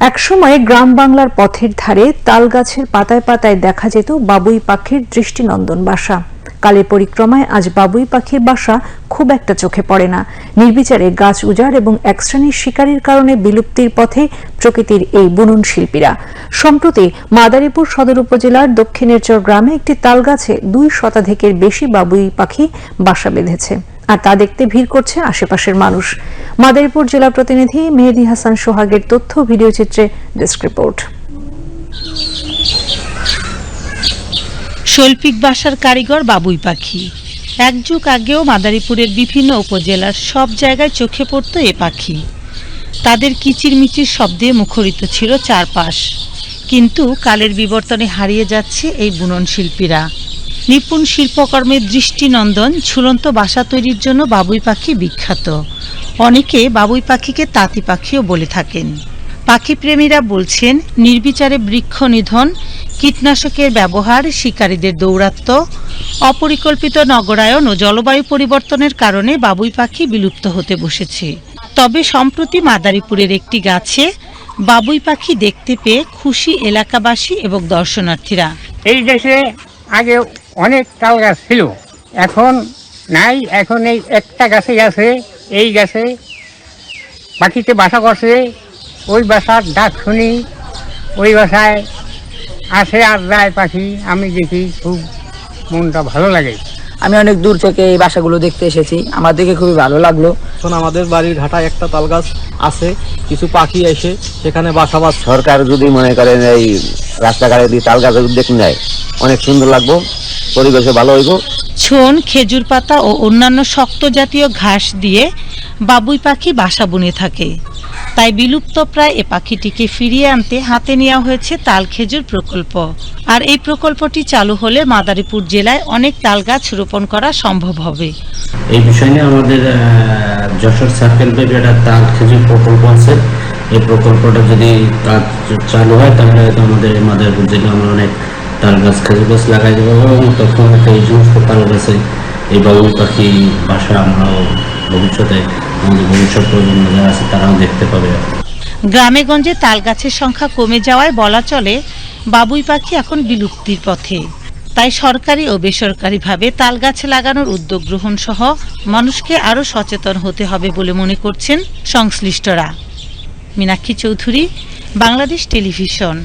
একসময় গ্রাম বাংলার পথের ধারে তাল গাছের পাতায় পাতায় দেখা যেত বাবুই পাখির দৃষ্টিনন্দন বাসা। কালের পরিক্রমায় আজ বাবুই পাখির বাসা খুব একটা চোখে পড়ে না। নির্বিচারে গাছ উজাড় এবং এক শ্রেণির শিকারের কারণে বিলুপ্তির পথে প্রকৃতির এই বুনন শিল্পীরা। সম্প্রতি মাদারীপুর সদর উপজেলার দক্ষিণেরচর গ্রামে একটি তাল গাছে দুই শতাধিকের বেশি বাবুই পাখি বাসা বেঁধেছে। আর তা দেখতে ভিড় করছে আশেপাশের মানুষ। মাদারীপুর জেলা প্রতিনিধি মেহেদি হাসান সোহাগের তথ্য ভিডিওচিত্রে ডেস্ক রিপোর্ট। শৈল্পিক বাসার কারিগর বাবুই পাখি। এক যুগ আগেও মাদারীপুরের বিভিন্ন উপজেলার সব জায়গায় চোখে পড়ত এ পাখি। তাদের কিচিরমিচির শব্দে মুখরিত ছিল চারপাশ। কিন্তু কালের বিবর্তনে হারিয়ে যাচ্ছে এই বুনন শিল্পীরা। নিপুণ শিল্পকর্মের দৃষ্টিনন্দন ঝুলন্ত বাসা তৈরির জন্য বাবুই পাখি বিখ্যাত। অনেকে বাবুই পাখিকে তাঁতি পাখিও বলে থাকেন। পাখিপ্রেমীরা বলছেন, নির্বিচারে বৃক্ষ নিধন, কীটনাশকের ব্যবহার, শিকারীদের দৌরাত্ম্য, অপরিকল্পিত নগরায়ন ও জলবায়ু পরিবর্তনের কারণে বাবুই পাখি বিলুপ্ত হতে বসেছে। তবে সম্প্রতি মাদারীপুরের একটি গাছে বাবুই পাখি দেখতে পেয়ে খুশি এলাকাবাসী এবং দর্শনার্থীরা। এই দেশে আগে অনেক তাল গাছ ছিল, এখন নাই, এখন এই একটা গাছে গেছে এই গেছে। পাখিতে বাসা করছে। ওই বাসার ডাক শুনি। ওই বাসায় আসে আর যায় পাখি। আমি দেখি খুব মনটা ভালো লাগে। আমি অনেক দূর থেকে এই বাসাগুলো দেখতে এসেছি। আমার দেখে খুবই ভালো লাগল। এখন আমাদের বাড়ির ঘাটায় একটা তাল গাছ আছে। কিছু পাখি এসে সেখানে বাসা বাঁধছে সরকার যদি মনে করেন এই রাস্তাঘাটে যদি তাল গাছের উদ্যোগ নেয় অনেক সুন্দর লাগবো। পরিবেশে ভালো হইব। ছন, খেজুর পাতা ও অন্যান্য শক্ত জাতীয় ঘাস দিয়ে বাবুই পাখি বাসা বুনে থাকে। তাই বিলুপ্ত প্রায় এ পাখিটিকে ফিরিয়ে আনতে হাতে নেওয়া হয়েছে তাল খেজুর প্রকল্প। আর এই প্রকল্পটি চালু হলে মাদারীপুর জেলায় অনেক তাল গাছ রোপণ করা সম্ভব হবে। এই বিষয় নিয়ে আমাদের যশোর সার্কেল বেবি একটা তাল খেজুর প্রকল্প আছে। এই প্রকল্পটা যদি কাজ চালু হয়, তাহলে আমাদের মাদারীপুর জেলায় আমরা অনেক তাল গাছ খেজুর গাছ লাগাই দেবো। এবং তখন হয়তো এই সমস্ত তাল গাছে। এই বাবুই পাখি বাসা আমরাও ভবিষ্যতে আমাদের ভবিষ্যৎ প্রজন্ম যারা আছে তারাও দেখতে পাবে। গ্রামে গঞ্জে তাল গাছের সংখ্যা কমে যাওয়ায় বলা চলে, বাবুই পাখি এখন বিলুপ্তির পথে। তাই সরকারি ও বেসরকারিভাবে তাল গাছ লাগানোর উদ্যোগ গ্রহণ সহ মানুষকে আরও সচেতন হতে হবে বলে মনে করছেন সংশ্লিষ্টরা। মীনাক্ষী চৌধুরী, বাংলাদেশ টেলিভিশন।